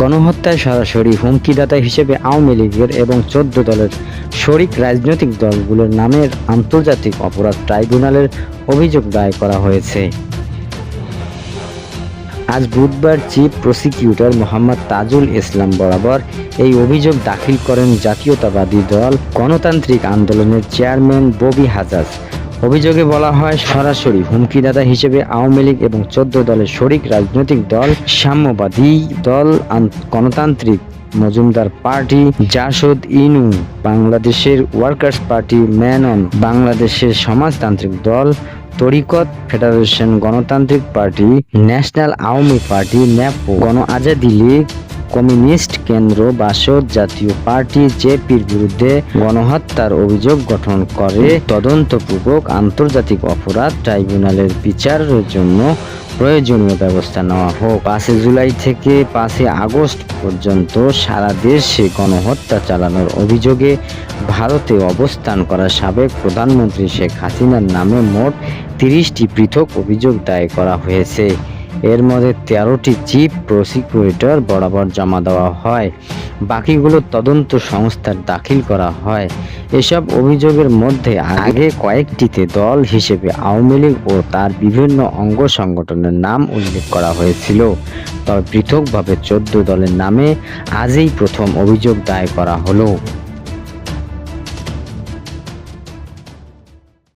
গণহত্যায় সরাসরি হুমকিদাতা হিসেবে আওয়ামী লীগের এবং চোদ্দ দলের শরিক রাজনৈতিক দলগুলোর নামের আন্তর্জাতিক অপরাধ ট্রাইব্যুনালের অভিযোগ দায়ের করা হয়েছে। আজ বুধবার চিফ প্রসিকিউটর মোহাম্মদ তাজুল ইসলাম বরাবর এই অভিযোগ দাখিল করেন জাতীয়তাবাদী দল গণতান্ত্রিক আন্দোলনের চেয়ারম্যান ববি হাজাজ। অভিযোগে বলা হয়, সরাসরি হুমকিদাতা হিসেবে আওয়ামী লীগ এবং চোদ্দ দলের শরিক রাজনৈতিক দল, সাম্যবাদী দল গণতান্ত্রিক মজুমদার পার্টি, জাসদ ইনু, বাংলাদেশের ওয়ার্কার্স পার্টি ম্যানন বাংলাদেশের সমাজতান্ত্রিক দল, তরিকত ফেডারেশন গণতান্ত্রিক পার্টি, ন্যাশনাল আওয়ামী পার্টি, ন্যাপো গণ আজাদি লীগ কমিউনিস্ট কেন্দ্র বাসদ জাতীয় পার্টি জেপির বিরুদ্ধে গণহত্যার অভিযোগ গঠন করে। তদন্তপূর্বক আন্তর্জাতিক অপরাধ ট্রাইব্যুনালের বিচারের জন্য প্রয়োজনীয় ব্যবস্থা নেওয়া হোক। পাঁচই জুলাই থেকে পাঁচই আগস্ট পর্যন্ত সারা দেশে গণহত্যা চালানোর অভিযোগে ভারতে অবস্থান করা সাবেক প্রধানমন্ত্রী শেখ হাসিনার নামে মোট তিরিশটি পৃথক অভিযোগ দায়ের করা হয়েছে। এর মধ্যে তেরোটি চিফ প্রসিকিউটর বরাবর জমা দেওয়া হয়। বাকিগুলো তদন্ত সংস্থার দাখিল করা হয়। এসব অভিযোগের মধ্যে আগে কয়েকটিতে দল হিসেবে আওয়ামী লীগ ও তার বিভিন্ন অঙ্গ সংগঠনের নাম উল্লেখ করা হয়েছিল। তবে পৃথকভাবে চোদ্দ দলের নামে আজই প্রথম অভিযোগ দায়ের করা হলো।